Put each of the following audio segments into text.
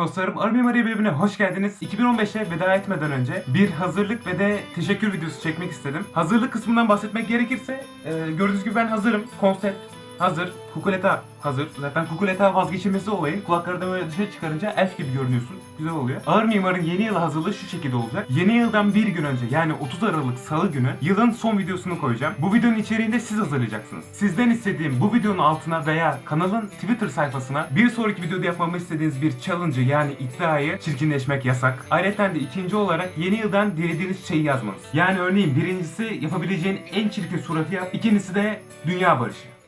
dostlarım. Army Maria bölümüne hoş geldiniz. 2015'e veda etmeden önce bir hazırlık ve de teşekkür videosu çekmek istedim. Hazırlık kısmından bahsetmek gerekirse e, gördüğünüz gibi ben hazırım. Konsept hazır. Kukuleta hazır. Zaten kukuleta vazgeçilmesi olayı. Kulakları da böyle dışarı çıkarınca elf gibi görünüyorsun. Güzel oluyor. Ağır Mimar'ın yeni yıl hazırlığı şu şekilde olacak. Yeni yıldan bir gün önce yani 30 Aralık Salı günü yılın son videosunu koyacağım. Bu videonun içeriğini de siz hazırlayacaksınız. Sizden istediğim bu videonun altına veya kanalın Twitter sayfasına bir sonraki videoda yapmamı istediğiniz bir challenge'ı yani iddiayı çirkinleşmek yasak. Ayrıca de ikinci olarak yeni yıldan dilediğiniz şeyi yazmanız. Yani örneğin birincisi yapabileceğin en çirkin suratı yap. İkincisi de dünya barışı.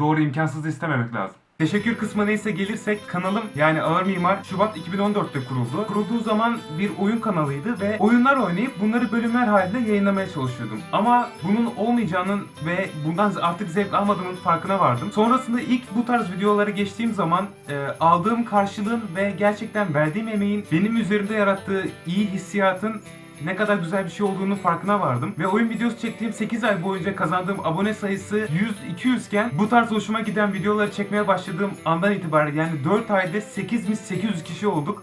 Doğru imkansız istememek lazım. Teşekkür kısmına ise gelirsek kanalım yani Ağır Mimar Şubat 2014'te kuruldu. Kurulduğu zaman bir oyun kanalıydı ve oyunlar oynayıp bunları bölümler halinde yayınlamaya çalışıyordum. Ama bunun olmayacağının ve bundan artık zevk almadığımın farkına vardım. Sonrasında ilk bu tarz videolara geçtiğim zaman e, aldığım karşılığın ve gerçekten verdiğim emeğin benim üzerimde yarattığı iyi hissiyatın ne kadar güzel bir şey olduğunu farkına vardım. Ve oyun videosu çektiğim 8 ay boyunca kazandığım abone sayısı 100-200 iken bu tarz hoşuma giden videoları çekmeye başladığım andan itibaren yani 4 ayda 8800 kişi olduk.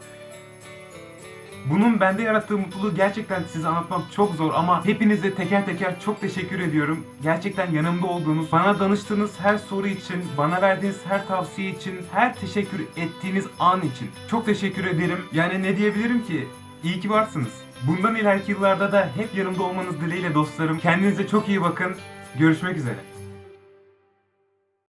Bunun bende yarattığı mutluluğu gerçekten size anlatmak çok zor ama hepinize teker teker çok teşekkür ediyorum. Gerçekten yanımda olduğunuz, bana danıştığınız her soru için, bana verdiğiniz her tavsiye için, her teşekkür ettiğiniz an için çok teşekkür ederim. Yani ne diyebilirim ki? İyi ki varsınız. Bundan ileriki yıllarda da hep yanımda olmanız dileğiyle dostlarım. Kendinize çok iyi bakın. Görüşmek üzere.